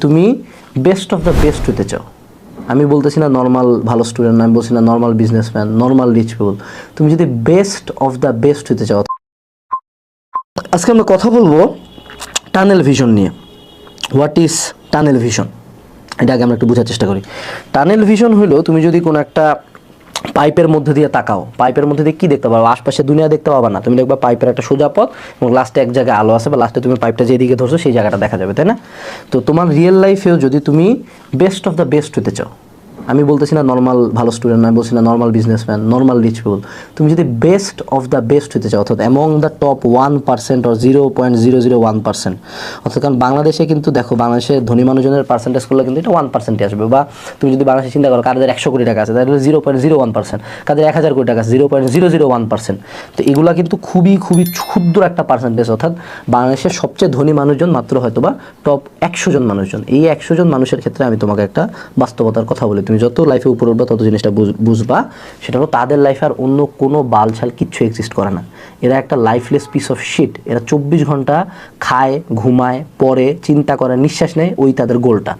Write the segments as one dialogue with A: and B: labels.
A: তুমি best of the best হতে চাও। আমি বলতেছি না নর্মাল ভালো স্টুডেন্ট আমি বলছি না normal businessman normal rich people তুমি যদি বেস্ট অফ দ্য বেস্ট হতে চাও, আজকে আমরা কথা বলব টানেল ভিশন নিয়ে। হোয়াট ইজ টানেল ভিশন এটা আগে আমরা একটু বোঝার চেষ্টা করি। টানেল ভিশন হলো তুমি যদি কোনো একটা পাইপের মধ্যে দিয়ে তাকাও। পাইপের মধ্যে দিয়ে কি দেখতে পাবো আশপাশে দুনিয়া দেখতে পাবা না। তুমি দেখবা পাইপের একটা সোজা পথ এবং লাস্টে এক জায়গায় আলো আসে বা লাস্টে তুমি পাইপটা যেদিকে ধরছো সেই জায়গাটা দেখা যাবে, তাই না? তো তোমার রিয়েল লাইফেও যদি তুমি বেস্ট অফ দ্য বেস্ট হতে চাও আমি বলতেছি না নর্মাল ভালো স্টুডেন্ট আমি বলছি না normal businessman normal rich people তুমি যদি বেস্ট অফ দ্য বেস্ট হতে চাও, অর্থাৎ among the top one percent or zero point zero zero one percent অর্থাৎ কারণ বাংলাদেশে কিন্তু দেখো, বাংলাদেশে ধনী মানুষজনের পার্সেন্টেজ করলে কিন্তু এটা ওয়ান পার্সেন্টে আসবে, বা তুমি যদি বাংলাদেশে চিন্তা করো কাদের একশো কোটি টাকা আছে, তাহলে zero point zero one percent কাদের এক হাজার কোটি টাকা আছে zero point zero zero one percent তো এগুলা কিন্তু খুবই খুবই ক্ষুদ্র একটা পার্সেন্টেজ অর্থাৎ বাংলাদেশের সবচেয়ে ধনী মানুষজন মাত্র হয়তো বা টপ একশো জন মানুষজন। এই একশো জন মানুষের ক্ষেত্রে আমি তোমাকে একটা বাস্তবতার কথা বলি। তুমি যত লাইফে উপরে উঠবা, তত জিনিসটা বুঝ- বুঝবা। সেটা হলো তাদের লাইফে আর অন্য কোনো বালছাল কিচ্ছু এক্সিস্ট করে না। এরা একটা লাইফলেস পিস অফ শিট এরা চব্বিশ ঘণ্টা খায়, ঘুমায় পরে চিন্তা করে, নিঃশ্বাস নেয়, ওই তাদের গোলটা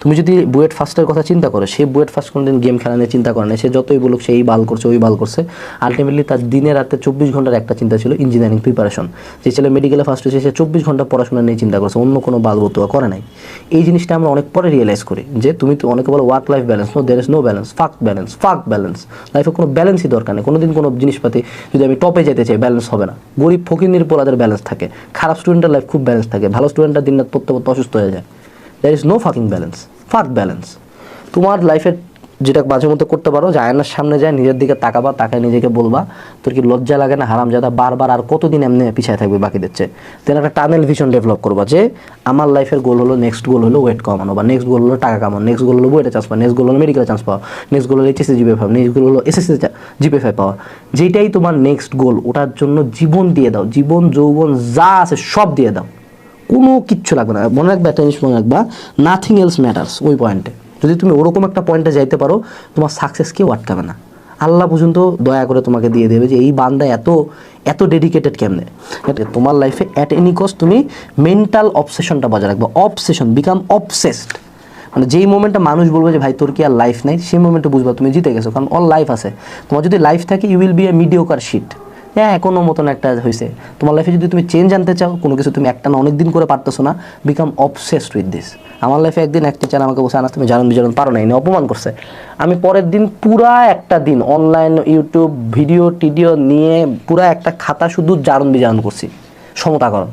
A: তুমি যদি বুয়েট ফার্স্টের কথা চিন্তা করো, সে বুয়েট ফার্স্ট কোনোদিন গেম খেলা নিয়ে চিন্তা করে না সে যতই বলুক সে বাল করছে, ওই বাল করছে। আলটিমেটলি তার দিনে রাতে চব্বিশ ঘণ্টার একটা চিন্তা ছিল ইঞ্জিনিয়ারিং প্রিপারেশন যে ছেলে মেডিকেলে ফার্স্ট হয়েছে, সে চব্বিশ ঘণ্টা পড়াশোনা নিয়ে চিন্তা করছে, অন্য কোনো বাল বতুয়া করে নাই। এই জিনিসটা আমরা অনেক পরে রিয়েলাইজ করি যে তুমি তো অনেকে বলো work life balance no there is no balance fuck balance fuck balance লাইফে কোনো ব্যালেন্সই দরকার নেই। কোনোদিন কোনো জিনিসপাতি যদি আমি টপে যেতে চাই ব্যালেন্স হবে না। গরিব ফকির পোলাদের ব্যালেন্স থাকে। খারাপ স্টুডেন্টের লাইফ খুব ব্যালেন্স থাকে। ভালো স্টুডেন্টরা দিন রাত পড়তে পড়তে অসুস্থ হয়ে যায়। There is no fucking balance fuck balance তোমার লাইফের যেটা মাঝে মধ্যে করতে পারো, যে সামনে যায়, নিজের দিকে তাকাবা, তাকায় নিজেকে বলবা, তোর কি লজ্জা লাগে না হারাম জাদা বারবার আর কতদিন এমনি পিছিয়ে থাকবে বাকিদের চেয়ে? দেন একটা টানেল ভিশন ডেভেলপ করবা যে, আমার লাইফের গোল হলো নেক্সট গোল হলো ওয়েট কমানো, বা নেক্সট গোল হলো টাকা কামানো নেক্সট গোল হলো ওয়েটে চান্স পাওয়া নেক্সট গোল হলো মেডিকেলে চান্স পাওয়া নেক্সট গোল হলো এইচএসসি জিপে পাওয়া নেক্সট গোল হলো এসএসসি জিপে ফাই পাওয়া। যেটাই তোমার নেক্সট গোল ওটার জন্য জীবন দিয়ে দাও, জীবন, যৌবন, যা আছে সব দিয়ে দাও। কোনো কিচ্ছু লাগবে না। মনে রাখবে একটা জিনিস মনে রাখবা নাথিং এলস ম্যাটার্স ওই পয়েন্টে যদি তুমি ওরকম একটা পয়েন্টে যাইতে পারো, তোমার সাকসেস কেউ আটকাবে না। আল্লাহ পর্যন্ত দয়া করে তোমাকে দিয়ে দেবে যে এই বান্দা এত এত ডেডিকেটেড কেমনে? তোমার লাইফে অ্যাট এনি কস্ট তুমি মেন্টাল অবসেশনটা বজায় রাখবে। অবসেশন বিকাম অবসেসড মানে যেই মোমেন্টে মানুষ বলবে যে, ভাই, তোর কি আর লাইফ নাই? সেই মোমেন্টে বুঝবা তুমি জিতে গেছো, কারণ অল লাইফ আছে। তোমার যদি লাইফ থাকে you will be a mediocre shit হ্যাঁ কোনো মতন একটা হয়েছে তোমার লাইফে যদি তুমি চেঞ্জ আনতে চাও, কোনো কিছু তুমি একটা না অনেক দিন করে পারতেছো না বিকাম অবসেসড উইথ দিস আমার লাইফে একদিন এক টিচার আমাকে বসে আনাস, তুমি জানুন বিজারণ পারো না এনে অপমান করছে। আমি পরের দিন পুরা একটা দিন অনলাইন ইউটিউব ভিডিও টিডিও নিয়ে পুরা একটা খাতা শুধু জারণ বিজারণ করছি, সমতাকরণ।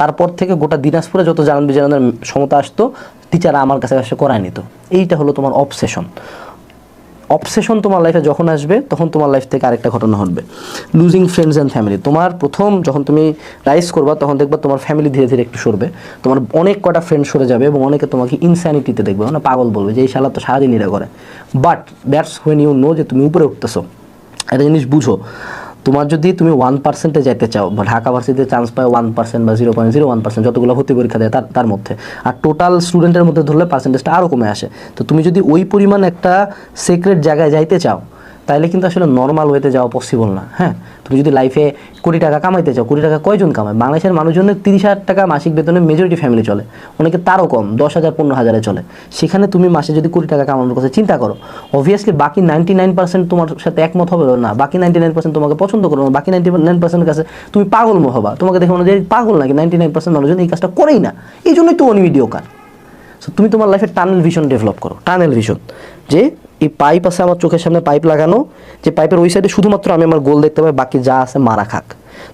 A: তারপর থেকে গোটা দিনাজপুরে যত জানান বিজারণের সমতা আসতো টিচার আমার কাছে এসে করায় নিত। এইটা হলো তোমার অবসেশন অবসেশন তোমার লাইফে যখন আসবে, তখন তোমার লাইফ থেকে আরেকটা ঘটনা ঘটবে। লুজিং ফ্রেন্ডস অ্যান্ড ফ্যামিলি তোমার প্রথম যখন তুমি রাইস করবা, তখন দেখবা তোমার ফ্যামিলি ধীরে ধীরে একটু সরবে। তোমার অনেক কটা ফ্রেন্ড সরে যাবে এবং অনেকে তোমাকে ইনস্যানিটিতে দেখবে। মানে পাগল বলবে যে, এই শালা তো সারাদিন এরা করে। But that's when you know যে তুমি উপরে উঠতেছো। একটা জিনিস বুঝো। তোমার যদি তুমি ওয়ান পার্সেন্টে যেতে চাও, বা ঢাকা ভার্সিটিতে চান্স পায় ওয়ান পার্সেন্ট বা zero point zero one percent যতগুলো ভর্তি পরীক্ষা দেয় তার তার মধ্যে। আর টোটাল স্টুডেন্টের মধ্যে ধরলে পার্সেন্টেজটা আরও কমে আসে। তো তুমি যদি ওই পরিমাণ একটা সিক্রেট জায়গায় যাইতে চাও তাহলে কিন্তু আসলে নর্মাল ওয়েতে যাওয়া পসিবল না হ্যাঁ? তুমি যদি লাইফে কোটি টাকা কামাইতে চাও, কোটি টাকা কয়জন কামায়? বাংলাদেশের মানুষজনের তিরিশ হাজার টাকা মাসিক বেতনে মেজরিটি ফ্যামিলি চলে। অনেকে তারও কম, দশ হাজার, পনেরো হাজারে চলে। সেখানে তুমি মাসে যদি কোটি টাকা কামানোর কথা চিন্তা করো অবভিয়াসলি বাকি নাইনটি নাইন পার্সেন্ট তোমার সাথে একমত হবে না, বাকি নাইনটি নাইন পার্সেন্ট তোমাকে পছন্দ করো না, বাকি নাইনটি নাইন পার্সেন্টের কাছে তুমি পাগল হবা তোমাকে দেখে মনে হয় যে পাগল নাকি? নাইনটি নাইন পার্সেন্ট মানুষজন এই কাজটা করেই না। এই জন্যই তো অনিমিডিও কার সো তুমি তোমার লাইফে টানেল ভিশন ডেভেলপ করো টানেল ভিশন যে এই পাইপ আছে আমার চোখের সামনে পাইপ লাগানো। যে পাইপের ওই সাইডে শুধুমাত্র আমি আমার গোল দেখতে পাই, বাকি যা আছে মারা খাক।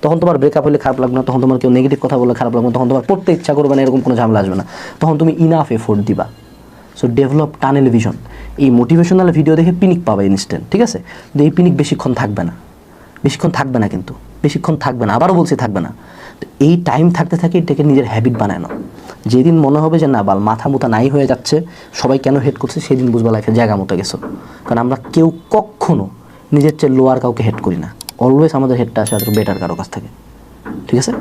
A: তখন তোমার ব্রেকআপ হলে খারাপ লাগবে না, তখন তোমার কেউ নেগেটিভ কথা বললে খারাপ লাগবে না, তখন তোমার পড়তে ইচ্ছা করবে না, এরকম কোনো ঝামেলা আসবে না। তখন তুমি ইনাফ এফোর্ট দিবা। সো ডেভেলপ টানেল ভিশন এই মোটিভেশনাল ভিডিও দেখে পিনিক পাবে ইনস্ট্যান্ট ঠিক আছে? কিন্তু এই পিনিক বেশিক্ষণ থাকবে না। বেশিক্ষণ থাকবে না কিন্তু। বেশিক্ষণ থাকবে না, আবারও বলছি থাকবে না। তো এই টাইম থাকতে থাকে এটাকে নিজের হ্যাবিট বানায় বানানো যেদিন মনে হবে যে না, বাল, মাথা মুথা নাই হয়ে যাচ্ছে, সবাই কেন হেড করছে সেদিন বুঝবা লাইফে জায়গা মতো গেছো। কারণ আমরা কেউ কখনো নিজের চেয়ে লোয়ার কাউকে হেড করি না। অলওয়েজ আমাদের হেডটা আসে বেটার কারও কাছ থেকে। ঠিক আছে?